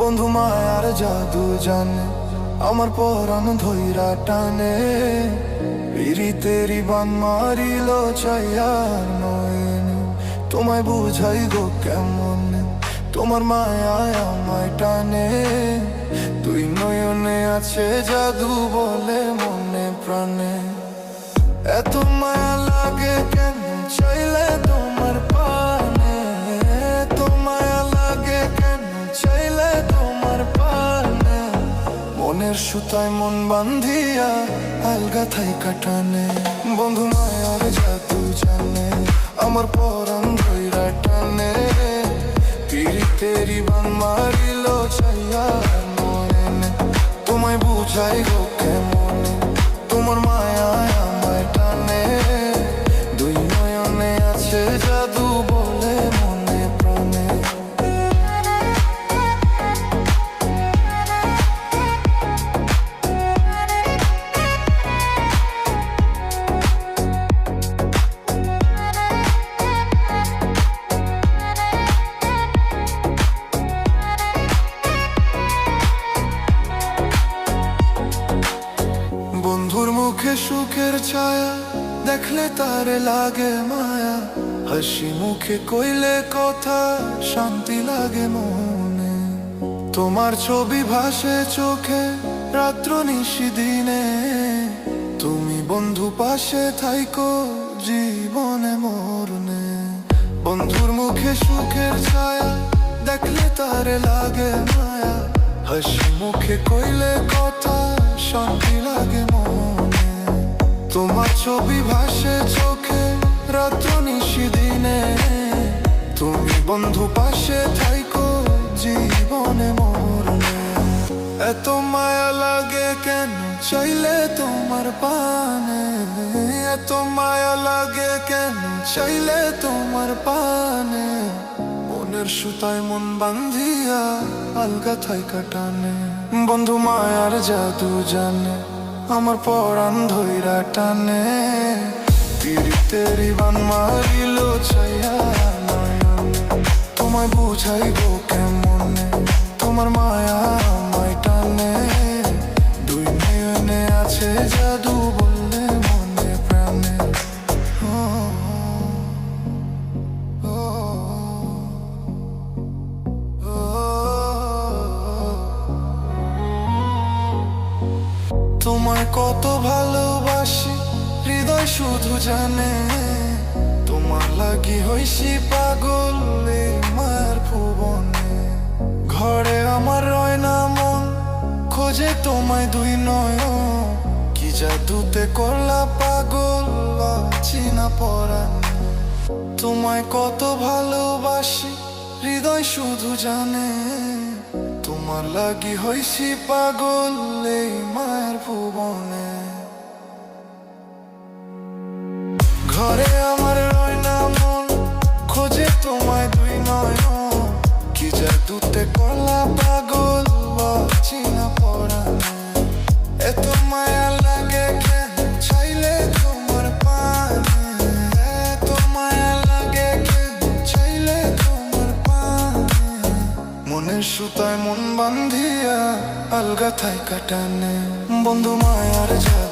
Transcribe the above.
বন্ধু মায়ার জাদু জানে, আমার পরাণ ধৈরা টানে। পিরিতেরি বান মারিল চাইয়ার নয়ন, তোমায় বুঝাই গো কেমন, তোমার মায়ায় আমায় টানে। তুই নয়নে আছে জাদু বলে মনে প্রাণে, এত মায়া মনের সুতায় মন বান্ধিয়া আলগা থাই কাটানে। বন্ধু মায়ার জাদু জানে, আমার পরাণ ধৈরা টানে। পিরিতেরি বান মারিল চাইয়া মনে তোমায় বুঝাই গো কেমন? বন্ধুর সুখের ছায়া দেখলে তার লাগে মায়া। হাসি মুখে কইলে কথা, শান্তি লাগে মনে। তোমার ছবি ভাসে চোখে রাত্র নিশি দিনে। তুমি বন্ধু পাশে থাইকো জীবনে মরনে। বন্ধুর মুখে সুখের ছায়া দেখলে তার লাগে মায়া। হাসি মুখে কইলে কথা, শান্তি লাগে মনে। তোমার ছবি ভাসে চোখে রাত্র নিশি দিনে। তুমি বন্ধু পাশে থাইকো জীবনে মরনে এত মায়া লাগে কেন চাইলে তোমার পানে? এত মায়া লাগে কেন চাইলে তোমার পানে? মনের সুতায় মন বান্ধিয়া আলগা থাই কাটানে বন্ধু মায়ার জাদু জানে। আমার পরাণ ধৈরা টানে তিরিতেরি বান মারিল নয়নে। তোমায় বুঝাইব কেমনে? তোমার মায়া কত ভালোবাসি, হৃদয় শুধু জানে। তোমার লাগি হইছি পাগল মার ভুবনে ঘরে আমার রয় না মন, খোঁজে তোমায় দুই নয় কি জাদুতে করলা পাগল চিনা পরানে। তোমায় কত ভালোবাসি, হৃদয় শুধু জানে। তোমার লাগি হইছি পাগল এই মায়ের ভুবনে। ঘরে আমার মনের সুতায় মন বান্ধিয়া আলগা থাই কাটানে। বন্ধু মায়ার জাদু